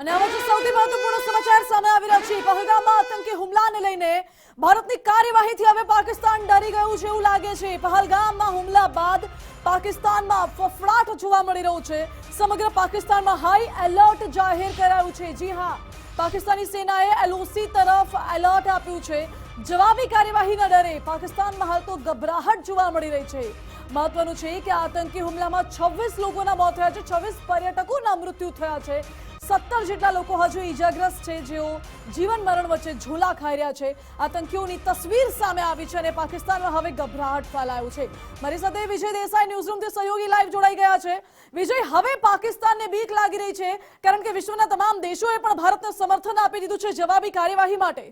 અને હવે જે સૌથી મહત્વપૂર્ણ સમાચાર સામે આવી રહ્યા છે. પહલગામમાં આતંકી હુમલાને લઈને ભારતની કાર્યવાહીથી હવે પાકિસ્તાન ડરી ગયું છે એવું લાગે છે. પહલગામમાં હુમલા બાદ પાકિસ્તાનમાં ફફડાટ જોવા મળી રહ્યો છે. સમગ્ર પાકિસ્તાનમાં હાઈ એલર્ટ જાહેર કરાયું છે. જી હા, પાકિસ્તાની સેનાએ એલઓસી તરફ એલર્ટ આપ્યું છે. જવાબી કાર્યવાહીના ડરે પાકિસ્તાનમાં હાલ તો ગભરાહટ જોવા મળી રહી છે. મહત્વનું છે કે આતંકી હુમલામાં 26 લોકોના મોત થયા છે. 26 પર્યટકોના મૃત્યુ થયા છે. સત્તર જેટલા લોકો હજુ ઈજાગ્રસ્ત છે, જેઓ જીવન મરણ વચ્ચે ઝોલા ખાઈ રહ્યા છે. આતંકીઓની તસવીર સામે આવી છે અને પાકિસ્તાનમાં હવે ગભરાહટ ફેલાયો છે. મારી સાથે વિજય દેસાઈ ન્યૂઝરૂમથી સહયોગી લાઈવ જોડાઈ ગયા છે. વિજય, હવે પાકિસ્તાનને બીક લાગી રહી છે, કારણ કે વિશ્વના તમામ દેશોએ પણ ભારતને સમર્થન આપી દીધું છે જવાબી કાર્યવાહી માટે.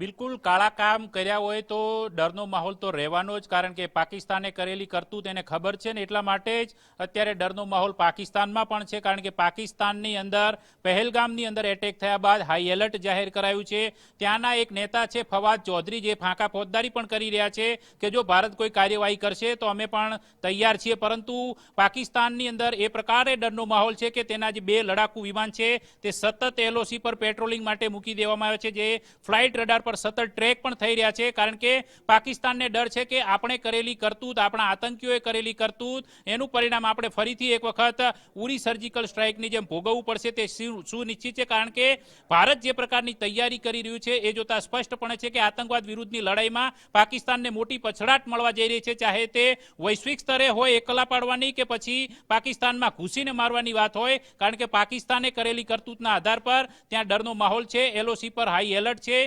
બિલકુલ કાળા કામ કર્યા હોય તો ડરનો માહોલ તો રહેવાનો જ, કારણ કે પાકિસ્તાને કરેલી કરતું તેને ખબર છે ને એટલા માટે જ અત્યારે ડરનો માહોલ પાકિસ્તાનમાં પણ છે, કારણ કે પાકિસ્તાનની અંદર, પહેલગામની અંદર એટેક થયા બાદ હાઈ એલર્ટ જાહેર કરાયું છે. ત્યાંના એક નેતા છે, ફવાદ ચૌધરી, જે ફાંકા ફોજદારી પણ કરી રહ્યા છે કે જો ભારત કોઈ કાર્યવાહી કરશે તો અમે પણ તૈયાર છીએ. પરંતુ પાકિસ્તાનની અંદર એ પ્રકારે ડરનો માહોલ છે કે તેના જે બે લડાકુ વિમાન છે, તે સતત એલઓસી પર પેટ્રોલિંગ માટે મૂકી દેવામાં આવે છે, જે ફ્લાઇટ રડાર પર સતત ટ્રેક પણ થઈ રહ્યા છે, કારણ કે પાકિસ્તાનને ડર છે કે આપણે કરેલી કરતૂત, આપણા આતંકીઓએ કરેલી કરતૂત, એનું પરિણામ આપણે ફરીથી એક વખત ઉરી સર્જિકલ સ્ટ્રાઇકની જેમ ભોગવવું પડશે, તે સુનિશ્ચિત છે, કારણ કે ભારત જે પ્રકારની તૈયારી કરી રહ્યું છે, એ જોતા સ્પષ્ટપણે છે કે આતંકવાદ વિરુદ્ધની લડાઈમાં પાકિસ્તાનને મોટી પછડાટ મળવા જઈ રહી છે, ચાહે તે વૈશ્વિક સ્તરે હોય, એકલા પાડવાની કે પછી પાકિસ્તાનમાં ઘૂસીને મારવાની વાત હોય, કારણ કે પાકિસ્તાને કરેલી કરતૂતના આધાર પર ત્યાં ડરનો માહોલ છે એલઓસી પર હાઈ એલર્ટ છે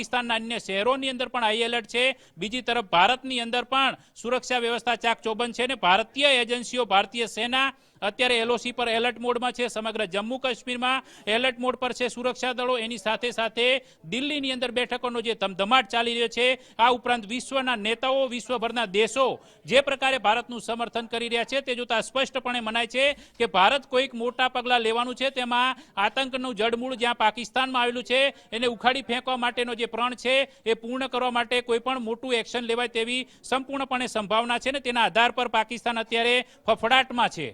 પાકિસ્તાનના અન્ય શહેરોની અંદર પણ હાઈ એલર્ટ છે. બીજી તરફ ભારતની અંદર પણ સુરક્ષા વ્યવસ્થા ચાક ચોબંધ છે ને ભારતીય એજન્સીઓ ભારતીય સેના અત્યારે એલઓસી પર એલર્ટ મોડમાં છે સમગ્ર જમ્મુ કાશ્મીરમાં. એલર્ટ મોડ પર છે સુરક્ષા દળો. એની સાથે સાથે દિલ્હીની અંદર બેઠકોનો જે ધમધમાટ ચાલી રહ્યો છે, આ ઉપરાંત વિશ્વના નેતાઓ, વિશ્વભરના દેશો જે પ્રકારે ભારતનું સમર્થન કરી રહ્યા છે, તે જોતા સ્પષ્ટપણે મનાય છે કે ભારત કોઈક મોટા પગલાં લેવાનું છે. તેમાં આતંકનું જડમૂળ જ્યાં પાકિસ્તાનમાં આવેલું છે, એને ઉખાડી ફેંકવા માટેનો જે પ્રણ છે, એ પૂર્ણ કરવા માટે કોઈ પણ મોટું એક્શન લેવાય તેવી સંપૂર્ણપણે સંભાવના છે ને તેના આધાર પર પાકિસ્તાન અત્યારે ફફડાટમાં છે.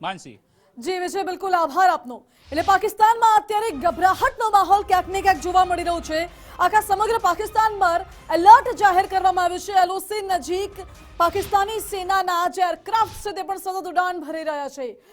માનસી. જી, વિજય, બિલકુલ આભાર આપનો. એટલે પાકિસ્તાનમાં અત્યારે ગભરાહટનો માહોલ ક્યાંક ને ક્યાંક જોવા મળી રહ્યો છે. આખા સમગ્ર પાકિસ્તાન પર એલર્ટ જાહેર કરવામાં આવ્યું છે. એલઓસી નજીક પાકિસ્તાની સેનાના જે એરક્રાફ્ટ છે, તે પણ સતત ઉડાન ભરી રહ્યા છે.